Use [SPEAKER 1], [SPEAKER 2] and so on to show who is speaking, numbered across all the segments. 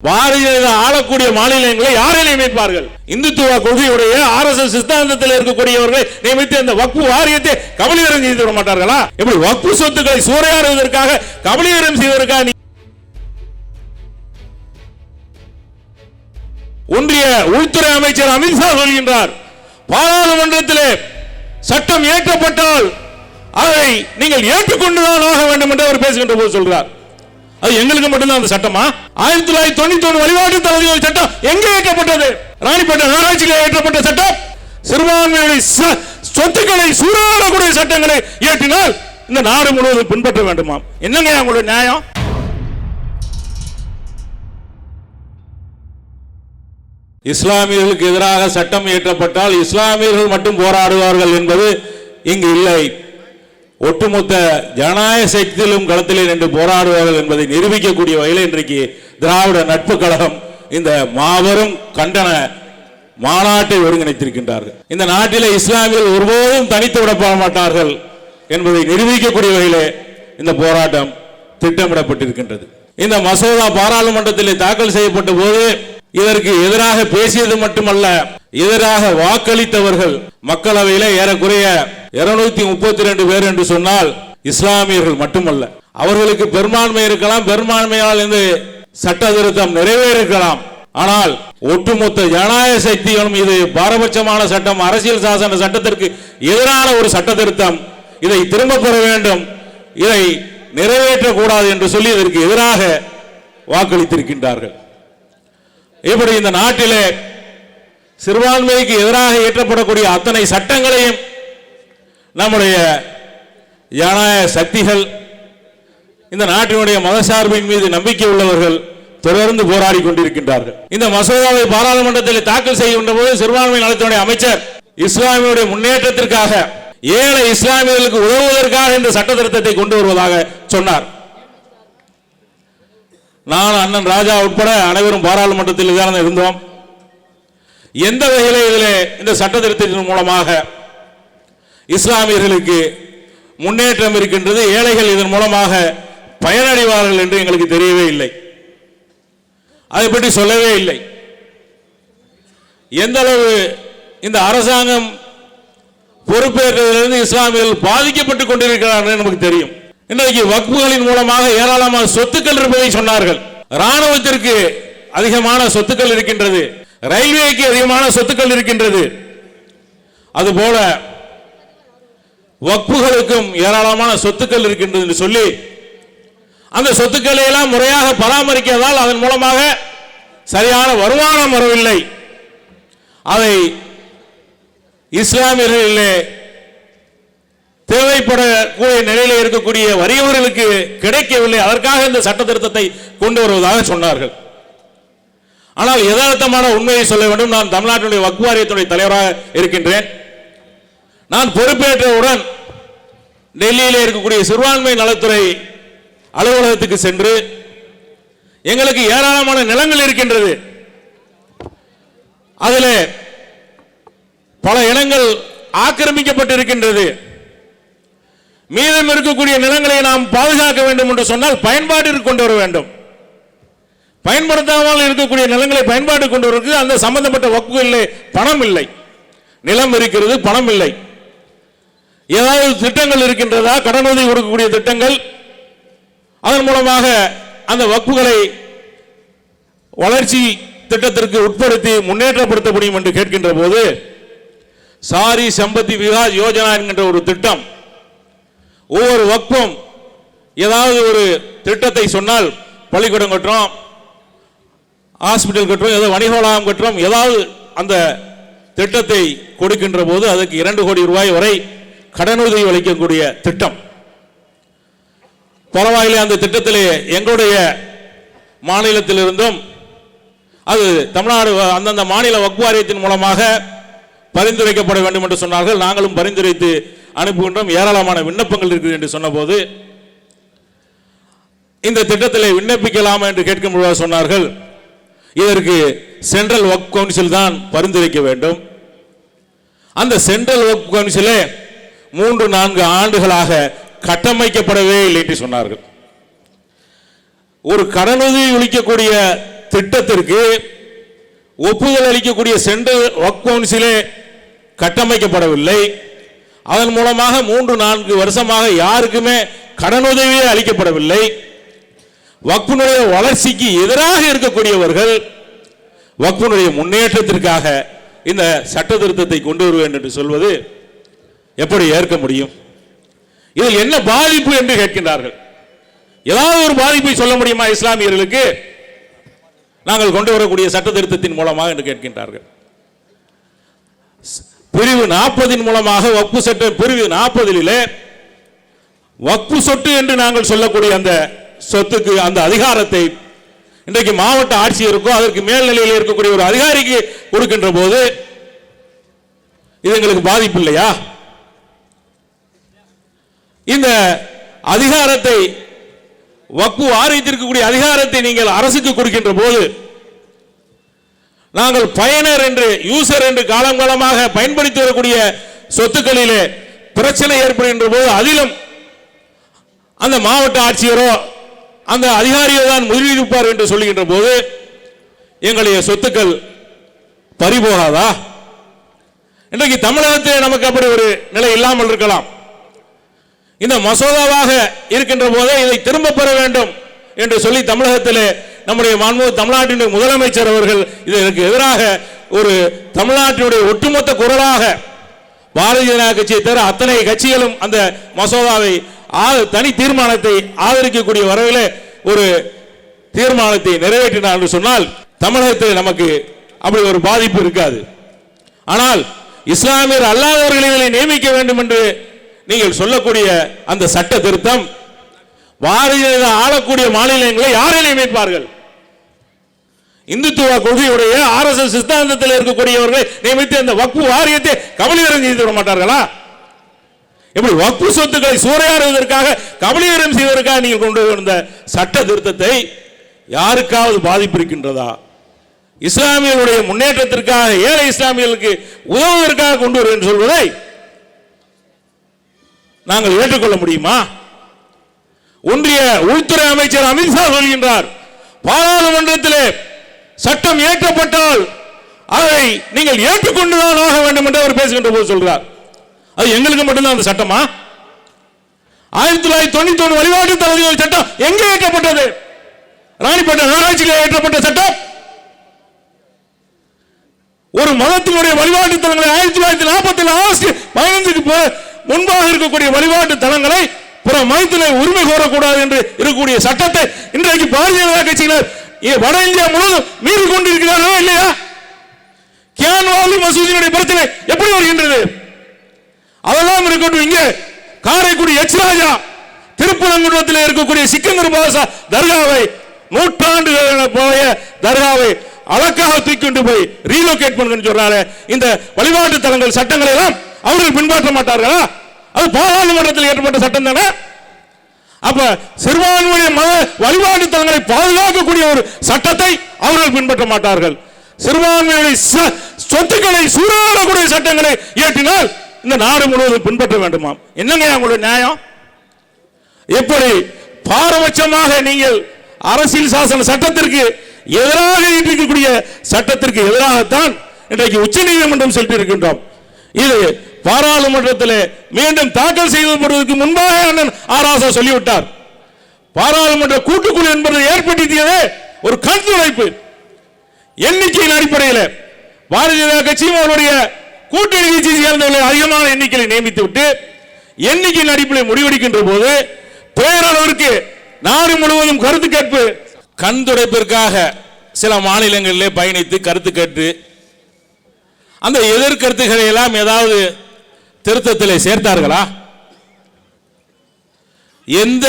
[SPEAKER 1] பாரதிய ஆளக்கூடிய மாநிலங்களை யாரை நியமிப்பார்கள்? இந்துத்துவ கொள்கையுடைய ஆர் எஸ் எஸ் சித்தாந்தத்தில் இருக்கக்கூடியவர்களை நியமித்து அந்த வக்பு வாரியத்தை கபலீகரம் செய்து விட மாட்டார்களா? எப்படி வக்பு சொத்துக்களை சூறையாடுவதற்காக கபலீகரம் செய்வதற்காக நீ- ஒன்றிய உள்துறை அமைச்சர் அமித்ஷா சொல்கின்றார் பாராளுமன்றத்திலே சட்டம் இயற்றப்பட்டால் அதை நீங்கள் ஏற்றுக்கொண்டுதான் ஆக வேண்டும் என்று அவர் பேசுகின்ற போது சொல்றார் அது எங்களுக்கு மட்டும்தான் அந்த சட்டமா? ஆயிரத்தி தொள்ளாயிரத்தி தொண்ணூத்தி ஒன்று வழிபாட்டு தலைவர் சட்டம் எங்கே ஏற்றப்பட்டது? ராணிப்பேட்டை நகராட்சியில் ஏற்றப்பட்ட சட்டம். சிறுபான்மையுடைய சொத்துக்களை சூறாடக்கூடிய சட்டங்களை இயற்றினால் இந்த நாடு முழுவதும் பின்பற்ற வேண்டுமா என்னங்க உங்களுடைய நியாயம்? இஸ்லாமியர்களுக்கு எதிராக சட்டம் இயற்றப்பட்டால் இஸ்லாமியர்கள் மட்டும் போராடுவார்கள் என்பது இங்கு இல்லை. ஒட்டுமொத்த ஜனநாயக சக்தியிலும் களத்திலே நின்று போராடுவார்கள் என்பதை நிரூபிக்கக்கூடிய வகையில் இன்றைக்கு திராவிட நட்பு கழகம் இந்த மாபெரும் கண்டன மாநாட்டை ஒருங்கிணைத்திருக்கின்றார்கள். இந்த நாட்டிலே இஸ்லாமியர்கள் ஒருபோதும் தனித்து விடப்பட மாட்டார்கள் என்பதை நிரூபிக்கக்கூடிய வகையிலே இந்த போராட்டம் திட்டமிடப்பட்டிருக்கின்றது. இந்த மசோதா பாராளுமன்றத்தில் தாக்கல் செய்யப்பட்ட போது இதற்கு எதிராக பேசியது மட்டுமல்ல எதிராக வாக்களித்தவர்கள் மக்களவையில ஏறக்குறைய இருநூத்தி முப்பத்தி ரெண்டு பேர் என்று சொன்னால் இஸ்லாமியர்கள் மட்டுமல்ல. அவர்களுக்கு பெரும்பான்மை இருக்கலாம் பெரும்பான்மையால் இந்த சட்ட திருத்தம் நிறைவேறிருக்கலாம். ஆனால் ஒட்டுமொத்த ஜனநாயக சக்திகளும் இது பாரபட்சமான சட்டம் அரசியல் சாசன சட்டத்திற்கு எதிரான ஒரு சட்ட திருத்தம் இதை திரும்ப பெற வேண்டும். இதை நிறைவேற்றக்கூடாது என்று சொல்லி இதற்கு எதிராக வாக்களித்திருக்கின்றார்கள். இப்படி இந்த நாட்டிலே சிறுபான்மைக்கு எதிராக இயற்றப்படக்கூடிய அத்தனை சட்டங்களையும் நம்முடைய ஜனநாயக சக்திகள் இந்த நாட்டினுடைய மதசார்பின் மீது நம்பிக்கை உள்ளவர்கள் தொடர்ந்து போராடி கொண்டிருக்கின்றார்கள். இந்த மசோதாவை பாராளுமன்றத்தில் தாக்கல் செய்கின்ற போது சிறுபான்மை நலத்தினுடைய அமைச்சர் இஸ்லாமியுடைய முன்னேற்றத்திற்காக ஏழை இஸ்லாமியர்களுக்கு உதவுவதற்காக இந்த சட்ட திருத்தத்தை கொண்டு வருவதாக சொன்னார். நான் அண்ணன் ராஜா உட்பட அனைவரும் பாராளுமன்றத்தில் தான் இருந்தோம். எந்த வகையிலே இதில் இந்த சட்ட திருத்தத்தின் மூலமாக இஸ்லாமியர்களுக்கு முன்னேற்றம் இருக்கின்றது. ஏழைகள் இதன் மூலமாக பயனடைவார்கள் என்று எங்களுக்கு தெரியவே இல்லை. அதை பற்றி சொல்லவே இல்லை. எந்த அளவு இந்த அரசாங்கம் பொறுப்பேற்றதிலிருந்து இஸ்லாமியர்கள் பாதிக்கப்பட்டுக் கொண்டிருக்கிறார்கள் நமக்கு தெரியும். இன்றைக்கு வக்புகளின் மூலமாக ஏராளமான சொத்துக்கள் இருப்பதை சொன்னார்கள். ராணுவத்திற்கு அதிகமான சொத்துக்கள் இருக்கின்றது. ரயில்வேக்கு அதிகமான சொத்துக்கள் இருக்கின்றது. அதுபோல வக்புகளுக்கும் ஏராளமான சொத்துக்கள் இருக்கின்றது என்று சொல்லி அந்த சொத்துக்களை எல்லாம் முறையாக பராமரிக்கிறதால் அதன் மூலமாக சரியான வருமானம் வரவில்லை. அதை இஸ்லாமியர்களிலே தேவைப்படக்கூடிய நிலையில் இருக்கக்கூடிய வறியவர்களுக்கு கிடைக்கவில்லை. அதற்காக இந்த சட்ட திருத்தத்தை கொண்டு வருவதாக சொன்னார்கள். ஆனால் யதார்த்தமான உண்மையை சொல்ல வேண்டும். நான் தமிழ்நாட்டினுடைய வக்ஃபு தலைவராக இருக்கின்றேன். நான் பொறுப்பேற்றவுடன் டெல்லியில் இருக்கக்கூடிய சிறுபான்மை நலத்துறை அலுவலகத்துக்கு சென்று எங்களுக்கு ஏராளமான நிலங்கள் இருக்கின்றது. அதில் பல இடங்கள் ஆக்கிரமிக்கப்பட்டிருக்கின்றது. மீதம் இருக்கக்கூடிய நிலங்களை நாம் பாதுகாக்க வேண்டும் என்று சொன்னால் பயன்பாட்டிற்கு கொண்டு வர வேண்டும். பயன்படுத்தாமல் இருக்கக்கூடிய நிலங்களை பயன்பாடு கொண்டு வருவதற்கு அந்த சம்பந்தப்பட்ட வக்குகளில் பணம் இல்லை. நிலம் இருக்கிறது பணம் இல்லை. ஏதாவது திட்டங்கள் இருக்கின்றதா? கடனுதவி கொடுக்கக்கூடிய திட்டங்கள். அதன் மூலமாக அந்த வக்புகளை வளர்ச்சி திட்டத்திற்கு உட்படுத்தி முன்னேற்றப்படுத்த முடியும் என்று கேட்கின்ற போது சாரி சம்பத்தி விகாஸ் யோஜனா என்கின்ற ஒரு திட்டம் ஒவ்வொரு வக்பும் ஏதாவது ஒரு திட்டத்தை சொன்னால் பள்ளிக்கூடம் கட்டுறோம் ஹாஸ்பிட்டல் கட்டுறோம் ஏதோ வணிக வளாகம் கட்டுறோம் ஏதாவது அந்த திட்டத்தை கொடுக்கின்ற போது அதுக்கு இரண்டு கோடி ரூபாய் வரை கடனுதவி அளிக்கக்கூடிய திட்டம். பரவாயில்லை அந்த திட்டத்திலே எங்களுடைய மாநிலத்திலிருந்தும் அது தமிழ்நாடு அந்தந்த மாநில வக்குவாரியத்தின் மூலமாக பரிந்துரைக்கப்பட வேண்டும் என்று சொன்னார்கள். நாங்களும் பரிந்துரைத்து அனுப்புகின்றோம். ஏராளமான விண்ணப்பங்கள் இருக்குது என்று சொன்னபோது இந்த திட்டத்தில் விண்ணப்பிக்கலாமா என்று கேட்கும் பொழுது சொன்னார்கள். இதற்கு சென்ட்ரல் ஒர்க் கவுன்சில் தான் பரிந்துரைக்க வேண்டும். அந்த சென்ட்ரல் ஒர்க் கவுன்சிலே மூன்று நான்கு ஆண்டுகளாக கட்டமைக்கப்படவே இல்லை என்று சொன்னார்கள். ஒரு கடனுதவி ஒழிக்கக்கூடிய திட்டத்திற்கு ஒப்புதல் அளிக்கக்கூடிய சென்ட்ரல் ஒர்க் கவுன்சிலே கட்டமைக்கப்படவில்லை. அதன் மூலமாக மூன்று நான்கு வருஷமாக யாருக்குமே கடனுதவியே அளிக்கப்படவில்லை. வக்ஃபினுடைய வளர்ச்சிக்கு எதிராக இருக்கக்கூடியவர்கள் வக்ஃபினுடைய முன்னேற்றத்திற்காக இந்த சட்ட திருத்தத்தை கொண்டு வருவேன் என்று சொல்வது எப்படி ஏற்க முடியும்? இதில் என்ன பாதிப்பு என்று கேட்கின்றார்கள். ஏதாவது ஒரு பாதிப்பை சொல்ல முடியுமா இஸ்லாமியர்களுக்கு? நாங்கள் கொண்டு வரக்கூடிய சட்ட திருத்தத்தின் மூலமாக என்று கேட்கின்றார்கள். பிரிவு நாற்பதின் மூலமாக வக்பு சட்டம் பிரிவு நாற்பதிலே வக்பு சொட்டு என்று நாங்கள் சொல்லக்கூடிய அந்த சொத்துக்கு அந்த அதிகாரத்தை இன்றைக்கு மாவட்ட ஆட்சியருக்கோ அதற்கு மேல்நிலையில் இருக்கக்கூடிய ஒரு அதிகாரிக்கு கொடுக்கின்ற போது இது எங்களுக்கு பாதிப்பு இல்லையா? இந்த அதிகாரத்தை வக்கு வாரியத்திற்கக்கூடிய அதிகாரத்தை நீங்கள் அரசுக்கு கொடுக்கின்ற போது நாங்கள் பயனர் என்று யூசர் என்று காலம் காலமாக பயன்படுத்தி வரக்கூடிய சொத்துக்களிலே பிரச்சனை ஏற்படுகின்ற போது அதிலும் அந்த மாவட்ட ஆட்சியரோ அந்த அதிகாரியோ தான் முதலீடுப்பார் என்று சொல்லுகின்ற போது எங்களுடைய சொத்துக்கள் பறிபோகாதா? இன்றைக்கு தமிழகத்தில் நமக்கு அப்படி ஒரு நிலை இல்லாமல் இருக்கலாம். இந்த மசோதாவாக இருக்கின்ற போதே இதை திரும்ப பெற வேண்டும் என்று சொல்லி தமிழகத்திலே நம்முடைய மாண்பு தமிழ்நாட்டினுடைய முதலமைச்சர் அவர்கள் இதற்கு எதிராக ஒரு தமிழ்நாட்டினுடைய ஒட்டுமொத்த குரலாக பாரதிய ஜனதா கட்சியை தவிர அத்தனை கட்சிகளும் அந்த மசோதாவை தனி தீர்மானத்தை ஆதரிக்கக்கூடிய வரையிலே ஒரு தீர்மானத்தை நிறைவேற்றினார் என்று சொன்னால் தமிழகத்தில் நமக்கு அப்படி ஒரு பாதிப்பு இருக்காது. ஆனால் இஸ்லாமியர் அல்லாதவர்களை நியமிக்க வேண்டும் என்று நீங்கள் சொல்லக்கூடிய அந்த சட்ட திருத்தம் பாரதிய ஆளக்கூடிய மாநிலங்களை யாரை நியமிப்பார்கள் இந்துத்துவ கொள்கையுடைய ஆர்எஸ்எஸ் சித்தாந்தத்தில் இருக்கக்கூடியவர்களை நியமித்து அந்த வக்பு வாரியத்தை கபலீகரம் செய்து விட மாட்டார்களா? எப்படி வக்பு சொத்துக்களை சூறையாடுவதற்காக கபலீகரம் செய்வதற்காக நீங்கள் கொண்டு வந்த சட்ட திருத்தத்தை யாருக்காவது பாதிப்பு இருக்கின்றதா இஸ்லாமியர்களுடைய முன்னேற்றத்திற்காக ஏழை இஸ்லாமியர்களுக்கு உதவுவதற்காக கொண்டு வருவேன் சொல்வதை நாங்கள் ஏற்றுக்கொள்ள முடியுமா? ஒன்றிய உள்துறை அமைச்சர் அமித்ஷா சொல்கின்றார் பாராளுமன்றத்திலே சட்டம் இயற்றப்பட்டால் அதை நீங்கள் ஏற்றுக்கொண்டுதான் ஆக வேண்டும் என்று அவர் பேசுகின்ற போது சொல்றார். அது எங்களுக்கு மட்டும்தான் அந்த சட்டமா? ஆயிரத்தி தொள்ளாயிரத்தி தொண்ணூத்தி ஒன்று வழிபாட்டு தகுதிகள் சட்டம் எங்கே ஏற்றப்பட்டது? ராணிப்பேட்டை நகராட்சியில் ஏற்றப்பட்ட சட்டம்? ஒரு மதத்தினுடைய வழிபாட்டு தலங்களை ஆயிரத்தி தொள்ளாயிரத்தி நாற்பத்தி ஆகஸ்ட் பதினைந்துக்கு முன்பாக இருக்கக்கூடிய வழிபாட்டு தலங்களை பிற மதத்தினை உரிமை கோரக்கூடாது என்று இருக்கக்கூடிய சட்டத்தை இன்றைக்கு பாரதிய ஜனதா கட்சியினர் வட இந்தியா முழுவதும் மீறி கொண்டிருக்கிறார்களா இல்லையா? கியான்வாலி மசூதியினுடைய பிரச்சனை எப்படி வருகின்றது? அதெல்லாம் இருக்கட்டும் இங்கே காரைக்குடி எச் ராஜா திருப்பரங்குன்றத்தில் இருக்கக்கூடிய சிக்கந்தர் பாசா தர்காவை நூற்றாண்டுகள் போய தர்காவை அழகாக தூக்கி கொண்டு போய் ரீலோகேட் பண்ணுங்கன்னு சொல்றாரு. இந்த வழிபாட்டு தலங்கள் சட்டங்களை எல்லாம் அவர்கள் பின்பற்ற மாட்டார்களா? அது பாராளுமன்றத்தில் ஏற்றப்பட்ட சட்டம் தானே? அப்ப சிறுபான்மையுடைய மத வழிபாட்டு தலங்களை பாதுகாக்கக்கூடிய ஒரு சட்டத்தை அவர்கள் பின்பற்ற மாட்டார்கள். சிறுபான்மையுடைய ச- சொத்துக்களை சூறாடக்கூடிய சட்டங்களை இயற்றினால் இந்த நாடு முழுவதும் பின்பற்ற வேண்டுமாம். என்னங்க உங்களுடைய நியாயம்? எப்படி பாரபட்சமாக நீங்கள் அரசியல் சாசன சட்டத்திற்கு எதிராக இருக்கக்கூடிய சட்டத்திற்கு எதிராகத்தான் இன்றைக்கு உச்ச நீதிமன்றம் சென்றிருக்கின்றோம் இது பாராளுமன்றத்தில் மீண்டும் தாக்கல் செய்யப்படுவதற்கு முன்பாக அண்ணன் ஆராசா சொல்லிவிட்டார். பாராளுமன்ற கூட்டுக்குழு என்பது ஏற்படுத்தியது ஒரு கண்துடைப்பு எண்ணிக்கையின் அடிப்படையில் பாரதிய ஜனதா கட்சியும் அவருடைய கூட்டணி கட்சியை சேர்ந்தவர்களை அதிகமான எண்ணிக்கையை நியமித்து விட்டு எண்ணிக்கையின் அடிப்படையில் முடிவெடுக்கின்ற போது பேரளவிற்கு நாடு முழுவதும் கருத்து கேட்பு கண்துடைப்பிற்காக சில மாநிலங்களிலே பயணித்து கருத்து கேட்டு அந்த எதிர்கருத்துக்களை எல்லாம் ஏதாவது திருத்தத்திலே சேர்த்தார்களா? எந்த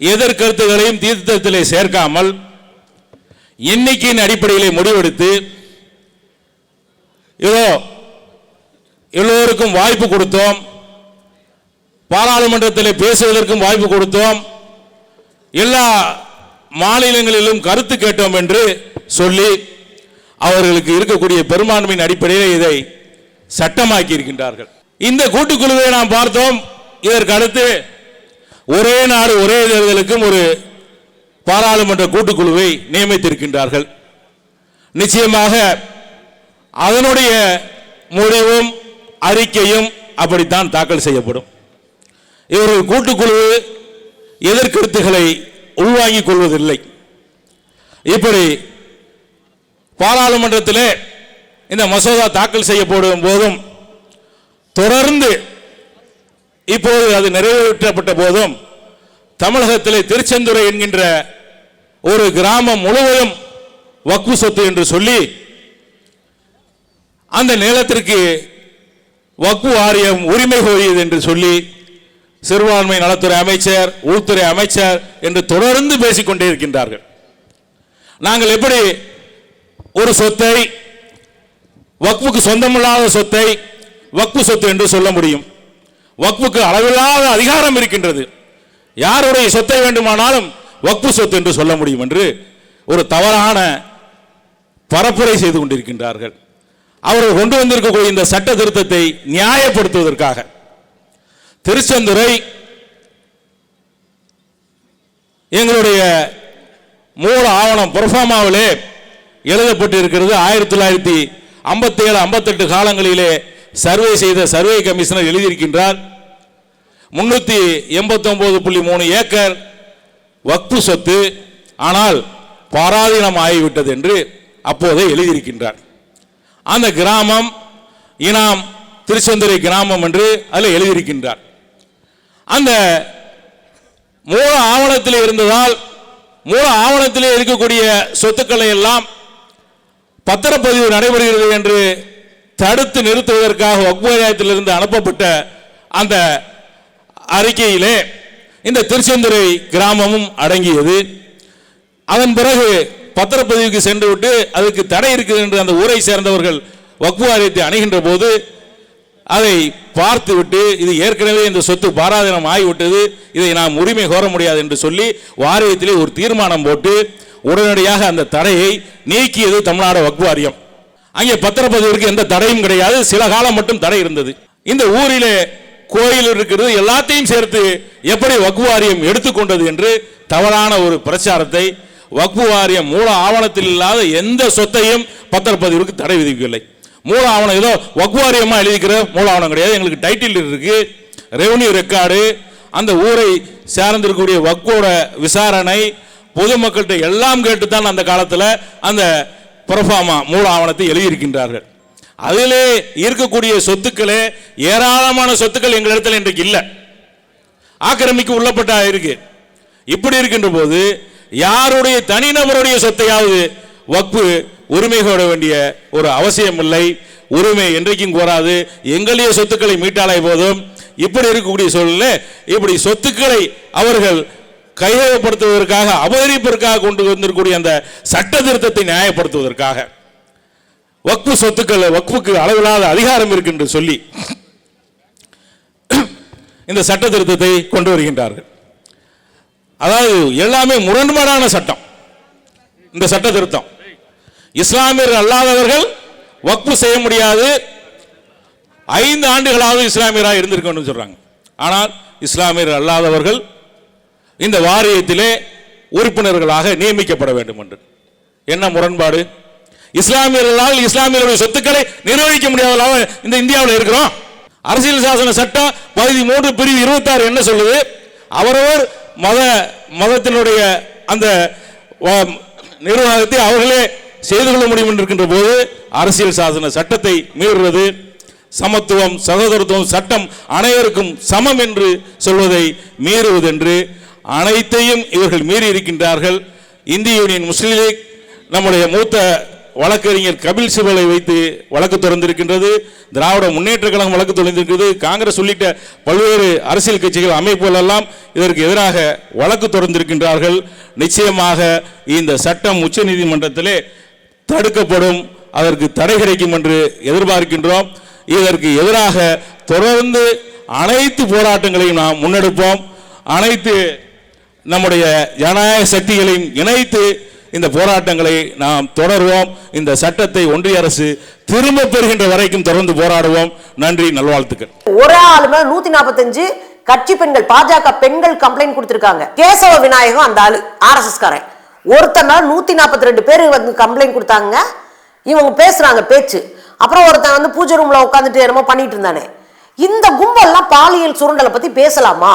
[SPEAKER 1] எதிர்கருத்துகளையும் தீர்த்தத்திலே சேர்க்காமல் எண்ணிக்கையின் அடிப்படையிலே முடிவெடுத்து இதோ எல்லோருக்கும் வாய்ப்பு கொடுத்தோம். பாராளுமன்றத்தில் பேசுவதற்கும் வாய்ப்பு கொடுத்தோம். எல்லா மாநிலங்களிலும் கருத்து கேட்டோம் என்று சொல்லி அவர்களுக்கு இருக்கக்கூடிய பெரும்பான்மையின் அடிப்படையில் இதை சட்டமாக்கி இருக்கின்றார்கள் இந்த கூட்டுக்குழுவை நாம் பார்த்தோம். இதற்கு அடுத்து ஒரே நாடு ஒரே தேர்தலுக்கும் ஒரு பாராளுமன்ற கூட்டுக்குழுவை நியமித்திருக்கின்றார்கள். நிச்சயமாக அதனுடைய முடிவும் அறிக்கையும் அப்படித்தான் தாக்கல் செய்யப்படும். இவர்கள் கூட்டுக்குழு எதிர்கருத்துகளை உள்வாங்கிக் கொள்வதில்லை. இப்படி பாராளுமன்றத்திலே இந்த மசோதா தாக்கல் செய்யப்படும் போதும் தொடர்ந்து இப்போது அது நிறைவேற்றப்பட்ட போதும் தமிழகத்திலே திருச்செந்துறை என்கின்ற ஒரு கிராமம் முழுவதும் வக்கு சொத்து என்று சொல்லி அந்த நிலத்திற்கு வக்கு வாரியம் உரிமை கோரியது என்று சொல்லி சிறுபான்மை நலத்துறை அமைச்சர் உள்துறை அமைச்சர் என்று தொடர்ந்து பேசிக்கொண்டே இருக்கின்றார்கள். நாங்கள் எப்படி ஒரு சொத்தை வக்ஃபுக்கு சொந்தமில்லாத சொத்தை வக்பு சொத்து என்று சொல்ல முடியும். வக்புக்கு அளவில்லாத அதிகாரம் இருக்கின்றது. யாருடைய சொத்தை வேண்டுமானாலும் வக்பு சொத்து என்று சொல்ல முடியும் என்று ஒரு தவறான பரப்புரை செய்து கொண்டிருக்கின்றார்கள். அவர்கள் கொண்டு வந்திருக்கக்கூடிய இந்த சட்ட திருத்தத்தை நியாயப்படுத்துவதற்காக. திருச்செந்துறை எங்களுடைய மூல ஆவணம் புரஃபாமாவிலே எழுதப்பட்டு இருக்கிறது ஆயிரத்தி தொள்ளாயிரத்தி ஐம்பத்தி ஏழு ஐம்பத்தெட்டு காலங்களிலே சர்வே செய்த சர்வே கமிஷனர் எழுதியிருக்கின்றார். முன்னூத்தி எண்பத்தி ஒன்பது புள்ளி மூணு ஏக்கர் வக்பு சொத்து ஆனால் பராதீனம் ஆகிவிட்டது என்று அப்போதே எழுதியிருக்கின்றார். அந்த கிராமம் இனாம் திருச்செந்துறை கிராமம் என்று அதில் எழுதியிருக்கின்றார். அந்த மூல ஆவணத்தில் இருந்ததால் மூல ஆவணத்திலே இருக்கக்கூடிய சொத்துக்களை எல்லாம் பத்திரப்பதிவு நடைபெறுகிறது என்று தடுத்து நிறுத்துவதற்காக வக்போயாயத்திலிருந்து அனுப்பப்பட்ட அந்த அறிக்கையிலே இந்த திருச்செந்துறை கிராமமும் அடங்கியது. அதன் பிறகு பத்திரப்பதிவுக்கு சென்று விட்டு அதுக்கு தடை இருக்குது என்று அந்த ஊரை சேர்ந்தவர்கள் வக்பு வாரியத்தை அணுகின்ற போது அதை பார்த்து விட்டு இது ஏற்கனவே இந்த சொத்து பாராதீனம் ஆகிவிட்டது இதை நாம் உரிமை கோர முடியாது என்று சொல்லி வாரியத்திலே ஒரு தீர்மானம் போட்டு உடனடியாக அந்த தடையை நீக்கியது தமிழ்நாடு வக்பு வாரியம் அங்கே பத்திரப்பதிவிற்கு எந்த தடையும் கிடையாது. சில காலம் மட்டும் தடை இருந்தது. இந்த ஊரிலே கோயில் இருக்கிறது எல்லாத்தையும் சேர்த்து எப்படி வக்பு வாரியம் எடுத்துக்கொண்டது என்று தவறான ஒரு பிரச்சாரத்தை வக்பு வாரியம் மூல ஆவணத்தில் இல்லாத எந்த சொத்தையும் பத்திரப்பதிவிற்கு தடை விதிக்கவில்லை. மூல ஆவணம் ஏதோ வக்பு வாரியமா எழுதிக்கிற மூல ஆவணம் கிடையாது. எங்களுக்கு டைட்டில் இருக்கு. ரெவன்யூ ரெக்கார்டு அந்த ஊரை சார்ந்திருக்கக்கூடிய வக்கோட விசாரணை பொதுமக்கள்கிட்ட எல்லாம் கேட்டு தான் அந்த காலத்தில் அந்த புரஃபாமா மூல ஆவணத்தை எழுதியிருக்கின்றார்கள். அதிலே இருக்கக்கூடிய சொத்துக்களே ஏராளமான சொத்துக்கள் எங்களிடத்தில் இன்றைக்கு இல்லை. ஆக்கிரமிக்கு உள்ளப்பட்டா இருக்கு. இப்படி இருக்கின்ற போது யாருடைய தனிநபருடைய சொத்தையாவது வக்பு உரிமை கோர வேண்டிய ஒரு அவசியம் இல்லை. உரிமை என்றைக்கும் கோராது. எங்களுடைய சொத்துக்களை மீட்டாலே போதும். இப்படி இருக்கக்கூடிய சூழலில் இப்படி சொத்துக்களை அவர்கள் கையகப்படுத்துவதற்காக அபகரிப்பதற்காக கொண்டு வந்திருக்கூடிய அந்த சட்ட திருத்தத்தை நியாயப்படுத்துவதற்காக. வக்பு சொத்துக்கள் வக்புக்கு அளவில்லாத அதிகாரம் இருக்கு என்று சொல்லி இந்த சட்ட திருத்தத்தை கொண்டு வருகின்றார்கள். அதாவது எல்லாமே முரண்பாடான சட்டம். இந்த சட்ட திருத்தம் இஸ்லாமியர்கள் அல்லாதவர்கள் வக்பு செய்ய முடியாது. ஐந்து ஆண்டுகளாவது இஸ்லாமியராக இருந்திருக்கணும்னு சொல்றாங்க. ஆனால் இஸ்லாமியர் அல்லாதவர்கள் இந்த வாரியத்திலே உறுப்பினர்களாக நியமிக்கப்பட வேண்டும் என்று. என்ன முரண்பாடு? இஸ்லாமியர்களால் இஸ்லாமியர்களுடைய சொத்துக்களை நிர்வகிக்க முடியாதவர்களாக இந்த இந்தியாவில் இருக்கிறோம். அரசியல் சாசன சட்டம் பகுதி மூன்று பிரிவு இருபத்தாறு என்ன சொல்லுது? அவரவர் மத மதத்தினுடைய அந்த வ- நிர்வாகத்தை அவர்களே செய்து கொள்ள முடியும் என்று இருக்கின்ற போது அரசியல் சாசன சட்டத்தை மீறுவது சமத்துவம் சகோதரத்துவம் சட்டம் அனைவருக்கும் சமம் என்று சொல்வதை மீறுவதென்று அனைத்தையும் இவர்கள் மீறி இருக்கின்றார்கள். இந்திய யூனியன் முஸ்லீம் லீக் நம்முடைய மூத்த வழக்கறிஞர் கபில் சிபலை வைத்து வழக்கு தொடர்ந்திருக்கின்றது. திராவிட முன்னேற்ற கழகம் வழக்கு தொடர்ந்திருக்கிறது. காங்கிரஸ் உள்ளிட்ட பல்வேறு அரசியல் கட்சிகள் அமைப்புகள் எல்லாம் இதற்கு எதிராக வழக்கு தொடர்ந்திருக்கின்றார்கள். நிச்சயமாக இந்த சட்டம் உச்சநீதிமன்றத்திலே தடுக்கப்படும் அதற்கு தடை கிடைக்கும் என்று எதிர்பார்க்கின்றோம். இதற்கு எதிராக தொடர்ந்து அனைத்து போராட்டங்களையும் நாம் முன்னெடுப்போம். அனைத்து நம்முடைய ஜனநாயக சக்திகளையும் இணைத்து இந்த போராட்டங்களை நாம் தொடருவோம். இந்த சட்டத்தை ஒன்றிய அரசு திரும்ப பெறுகின்ற வரைக்கும் தொடர்ந்து போராடுவோம். நன்றி நல்வாழ்த்துக்கள்.
[SPEAKER 2] ஒரு ஆளுமே நூத்தி நாற்பத்தஞ்சு கட்சி பெண்கள் பாஜக பெண்கள் கம்ப்ளைண்ட் கொடுத்திருக்காங்க. கேசவ விநாயகம் அந்த ஆளு ஆர்எஸ்எஸ் காரன் ஒருத்தனால நூத்தி நாற்பத்தி ரெண்டு பேர் வந்து கம்ப்ளைண்ட் கொடுத்தாங்க. இவங்க பேசுறாங்க பேச்சு. அப்புறம் ஒருத்தன் வந்து பூஜை ரூம்ல உட்காந்துட்டு என்னமோ பண்ணிட்டு இருந்தானே. இந்த கும்பல்லாம் பாலியல் சுருண்டலை பத்தி பேசலாமா?